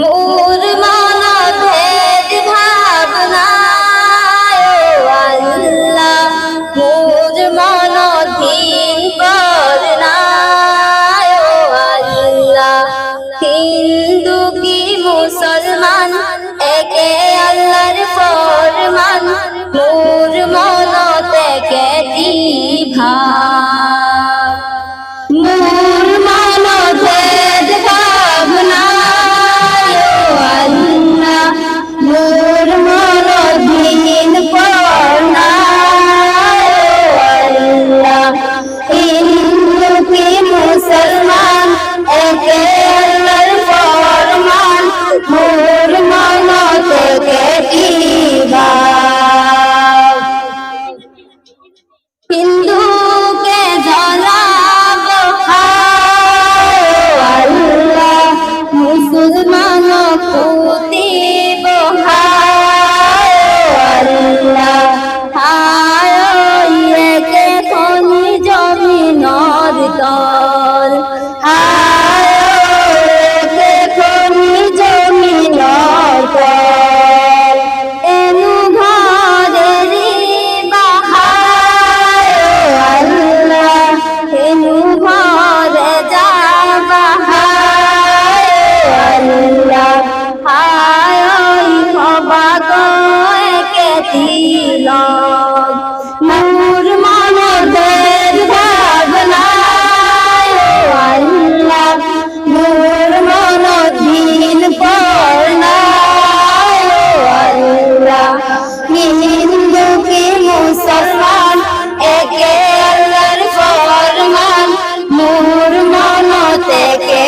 মোর মানা ভেদ ভাবনায় আল্লাহ, মোর মানা দিন করনায় আল্লাহ, হিন্দু কি মুসলমান? একে আল্লাহর ফরমান, মোর মন থেকে দিভা মুসলমান একে আল্লাহর ফরমান মোর মন থেকে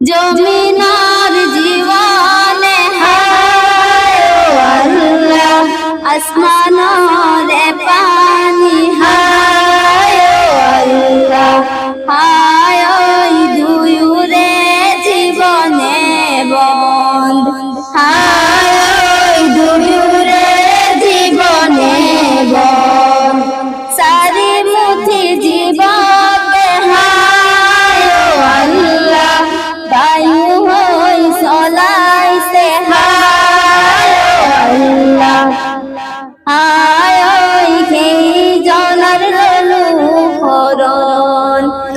জমিনার জীবনে হায় আল্লাহ আসমান